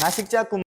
नाशिकच्या कुंभ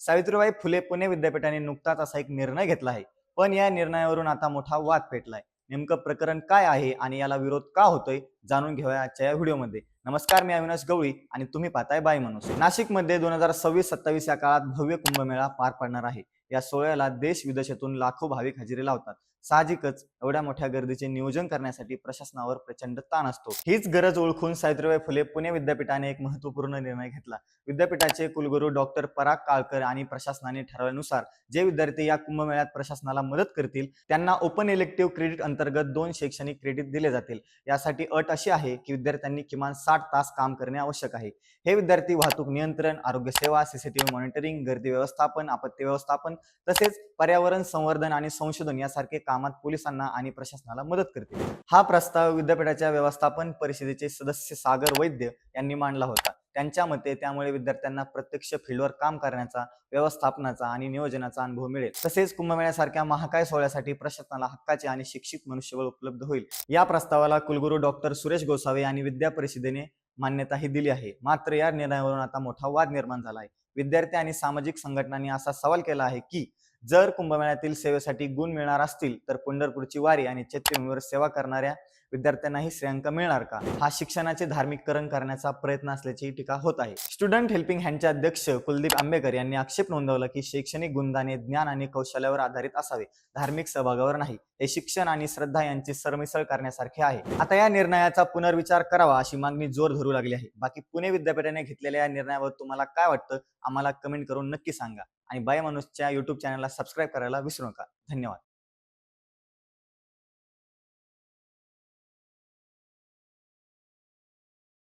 सावित्रीबाई फुले पुणे विद्यापीठाने नुकताच असा एक निर्णय घेतला आहे. पण या निर्णयावरून आता मोठा वाद पेटलाय. नेमकं प्रकरण काय आहे आणि याला विरोध का होतोय जाणून घेऊया आजच्या या व्हिडिओमध्ये. नमस्कार मी अविनाश गवळी आणि तुम्ही पाहताय बाय माणूस नाशिकमध्ये दोन हजार सव्वीस सत्तावीस या काळात भव्य कुंभमेळा पार पडणार आहे. या सोहळ्याला देश विदेशातून लाखो भाविक हजेरी लावतात. साहजिकच एवढ्या मोठ्या गर्दीचे नियोजन करण्यासाठी प्रशासनावर प्रचंड ताण असतो. हीच गरज ओळखून सावित्रीबाई फुले पुणे विद्यापीठाने एक महत्त्वपूर्ण निर्णय घेतला. विद्यापीठाचे कुलगुरू डॉक्टर पराग काळकर आणि प्रशासनाने ठरवल्यानुसार जे विद्यार्थी या कुंभमेळ्यात प्रशासनाला मदत करतील त्यांना ओपन इलेक्टिव्ह क्रेडिट अंतर्गत दोन शैक्षणिक क्रेडिट दिले जातील. यासाठी अट अशी आहे की विद्यार्थ्यांनी किमान साठ तास काम करणे आवश्यक आहे. हे विद्यार्थी वाहतूक नियंत्रण आरोग्य सेवा सीसीटीव्ही मॉनिटरिंग गर्दी व्यवस्थापन आपत्ती व्यवस्थापन तसेच पर्यावरण संवर्धन आणि संशोधन यासारखे कामात पोलिसांना आणि प्रशासनाला मदत करतील. हा प्रस्ताव विद्यापीठाच्या व्यवस्थापन परिषदेचे सदस्य सागर वैद्य यांनी मांडला होता. त्यांच्या मते त्यामुळे विद्यार्थ्यांना प्रत्यक्ष फील्डवर काम करण्याचा व्यवस्थापनाचा आणि नियोजनाचा अनुभव मिळेल. तसेच कुंभमेळ्यासारख्या महाकाय सोहळ्यासाठी प्रशासनाला हक्काचे आणि शिक्षित मनुष्यबळ उपलब्ध होईल. या प्रस्तावाला कुलगुरू डॉक्टर सुरेश गोसावे आणि विद्या परिषदेने मान्यताही दिली आहे. मात्र या निर्णयावरून आता मोठा वाद निर्माण झाला आहे. विद्यार्थी आणि सामाजिक संघटनांनी असा सवाल केला आहे की जर कुंभमेळ्यातील सेवेसाठी गुण मिळणार असतील तर पंढरपूरची वारी आणि चैत्यभूमीवर सेवा करणाऱ्या विद्यार्थ्यांनाही श्रेयांक मिळणार का? हा शिक्षणाचे धार्मिककरण करण्याचा प्रयत्न असल्याची टीका होत आहे. स्टुडंट हेल्पिंग हँडचे अध्यक्ष कुलदीप आंबेकर यांनी आक्षेप नोंदवला की शैक्षणिक गुणदाने ज्ञान आणि कौशल्यावर आधारित असावे धार्मिक सहभागावर नाही. हे शिक्षण आणि श्रद्धा यांची सरमिसळ करण्यासारखे आहे. आता या निर्णयाचा पुनर्विचार करावा अशी मागणी जोर धरू लागली आहे. बाकी पुणे विद्यापीठाने घेतलेल्या या निर्णयावर तुम्हाला काय वाटतं? आम्हाला कमेंट करून नक्की सांगा. आणि बाय माणूसच्या युट्यूब चॅनलला सबस्क्राईब करायला विसरू नका. धन्यवाद.